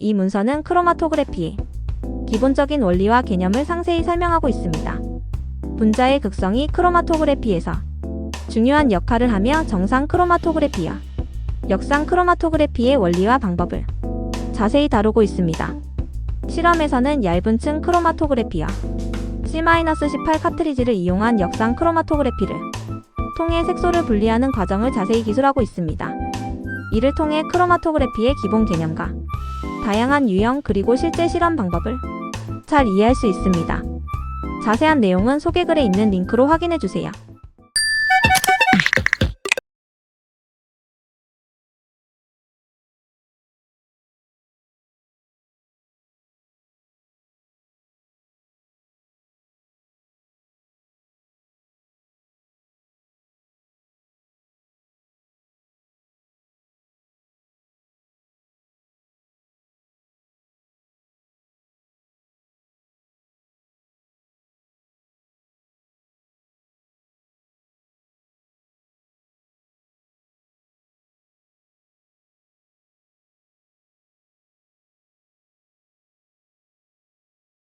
이 문서는 크로마토그래피의 기본적인 원리와 개념을 상세히 설명하고 있습니다. 분자의 극성이 크로마토그래피에서 중요한 역할을 하며 정상 크로마토그래피와 역상 크로마토그래피의 원리와 방법을 자세히 다루고 있습니다. 실험에서는 얇은 층 크로마토그래피와 C-18 카트리지를 이용한 역상 크로마토그래피를 통해 색소를 분리하는 과정을 자세히 기술하고 있습니다. 이를 통해 크로마토그래피의 기본 개념과 다양한 유형 그리고 실제 실험 방법을 잘 이해할 수 있습니다. 자세한 내용은 소개글에 있는 링크로 확인해 주세요.